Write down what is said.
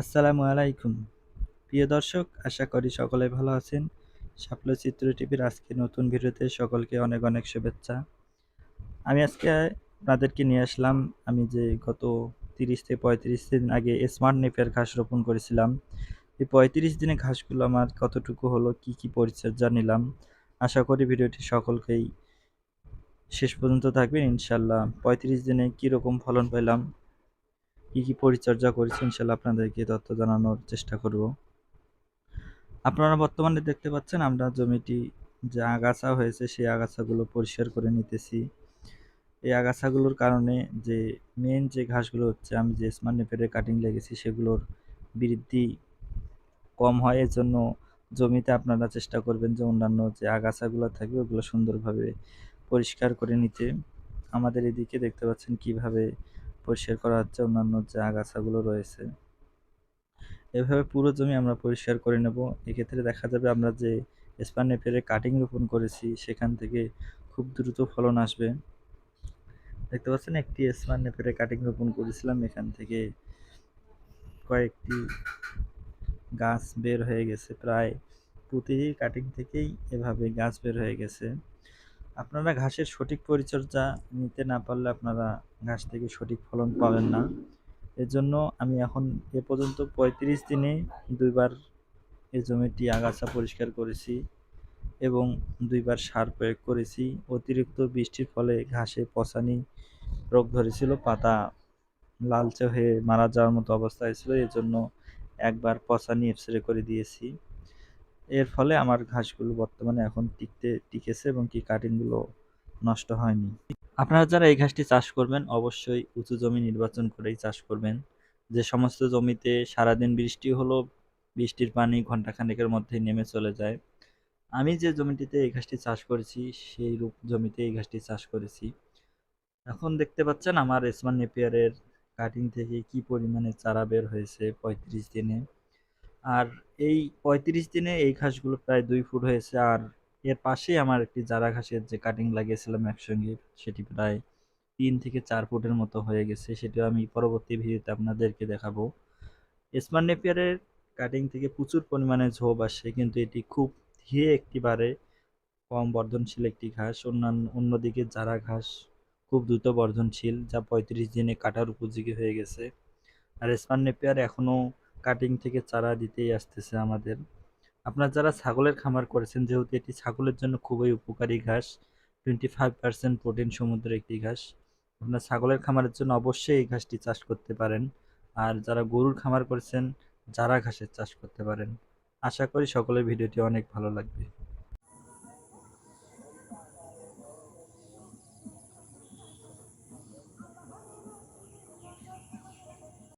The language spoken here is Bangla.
আসসালামু আলাইকুম। প্রিয় দর্শক, আশা করি সকলে ভালো আছেন। সাফল্য চিত্র টিভির আজকে নতুন ভিডিওতে সকলকে অনেক অনেক শুভেচ্ছা। আমি আজকে আপনাদেরকে নিয়ে আসলাম, আমি যে গত তিরিশ থেকে পঁয়ত্রিশ দিন আগে স্মার্ট নেপের ঘাস রোপণ করেছিলাম। এই পঁয়ত্রিশ দিনে ঘাসগুলো আমার কতটুকু হলো, কি কি পরিচর্যা নিলাম, আশা করি ভিডিওটি সকলকেই শেষ পর্যন্ত থাকবেন। ইনশাল্লাহ পঁয়ত্রিশ দিনে কীরকম ফলন পেলাম কি কি পরিচর্যা করেছি ইনশাল্লাহ আপনাদেরকে তথ্য জানানোর চেষ্টা করব। আপনারা বর্তমানে দেখতে পাচ্ছেন আমরা জমিটি যে আগাছা হয়েছে, সেই আগাছাগুলো পরিষ্কার করে নিতেছি। এই আগাছাগুলোর কারণে যে মেন যে ঘাসগুলো হচ্ছে, আমি যে স্মার্ট নেপের কাটিং লেগেছি, সেগুলোর বৃদ্ধি কম হয়। এর জন্য জমিতে আপনারা চেষ্টা করবেন যে অন্যান্য যে আগাছাগুলো থাকবে ওগুলো সুন্দরভাবে পরিষ্কার করে নিতে। আমাদের এদিকে দেখতে পাচ্ছেন কীভাবে পরিষ্কার করা হচ্ছে, অন্যান্য যে আগাছাগুলো রয়েছে। এভাবে পুরো জমি আমরা পরিষ্কার করে নেব। এক্ষেত্রে দেখা যাবে আমরা যে স্পান নেপেরে কাটিং রোপণ করেছি, সেখান থেকে খুব দ্রুত ফলন আসবে। দেখতে পাচ্ছেন, একটি স্পান নেপেরে কাটিং রোপণ করেছিলাম। এখান থেকে কয়েকটি গাছ বের হয়ে গেছে। প্রায় প্রতিটি কাটিং থেকেই এভাবে গাছ বের হয়ে গেছে। আপনারা ঘাসের সঠিক পরিচর্যা নিতে না পারলে আপনারা ঘাস থেকে সঠিক ফলন পাবেন না। এর জন্য আমি এখন এ পর্যন্ত পঁয়ত্রিশ দিনে দুইবার এই জমিটি আগাছা পরিষ্কার করেছি এবং দুইবার সার প্রয়োগ করেছি। অতিরিক্ত বৃষ্টির ফলে ঘাসে পচানি রোগ ধরেছিল, পাতা লালচে হয়ে মারা যাওয়ার মতো অবস্থা ছিল এর জন্য একবার পচানি এক্সরে করে দিয়েছি। এর ফলে আমার ঘাসগুলো বর্তমানে এখন টিকতে, টিকেছে এবং কি কাটিংগুলো নষ্ট হয়নি। আপনারা যারা এই ঘাসটি চাষ করবেন, অবশ্যই উঁচু জমি নির্বাচন করেই চাষ করবেন। যে সমস্ত জমিতে সারাদিন বৃষ্টি হলো, বৃষ্টির পানি ঘন্টাখানেকের মধ্যে নেমে চলে যায়। আমি যে জমিটিতে এই ঘাসটি চাষ করেছি, সেই রূপ জমিতে এই ঘাসটি চাষ করেছি। এখন দেখতে পাচ্ছেন আমার এসমান নেপিয়ারের কাটিং থেকে কি পরিমাণে চারা বের হয়েছে পঁয়ত্রিশ দিনে। আর এই পঁয়ত্রিশ দিনে এই ঘাসগুলো প্রায় দুই ফুট হয়েছে, আর এর পাশেই আমার একটি জারা ঘাসের যে কাটিং লাগিয়েছিলাম একসঙ্গে, সেটি প্রায় তিন থেকে চার ফুটের মতো হয়ে গেছে, সেটিও আমি পরবর্তী ভিডিওতে আপনাদেরকে দেখাবো। স্মার্ট নেপিয়ারের কাটিং থেকে প্রচুর পরিমাণে ঝোপ আসে কিন্তু এটি খুব ধীরে একটি বারে কম বর্ধনশীল একটি ঘাস অন্যান্য অন্যদিকে যারা ঘাস খুব দ্রুত বর্ধনশীল, যা পঁয়ত্রিশ দিনে কাটার উপযোগী হয়ে গেছে। আর স্মার্ট নেপিয়ার এখনও কাটিং থেকে চারা দিতেই আসতেছে আমাদের। আপনার যারা ছাগলের খামার করেছেন, যেহেতু এটি ছাগলের জন্য খুবই উপকারী ঘাস টোয়েন্টি ফাইভ পার্সেন্ট প্রোটিন সমুদ্রের একটি ঘাস, আপনার ছাগলের খামারের জন্য অবশ্যই এই ঘাসটি চাষ করতে পারেন। আর যারা গরুর খামার করেছেন, যারা ঘাসের চাষ করতে পারেন। আশা করি সকলের ভিডিওটি অনেক ভালো লাগবে।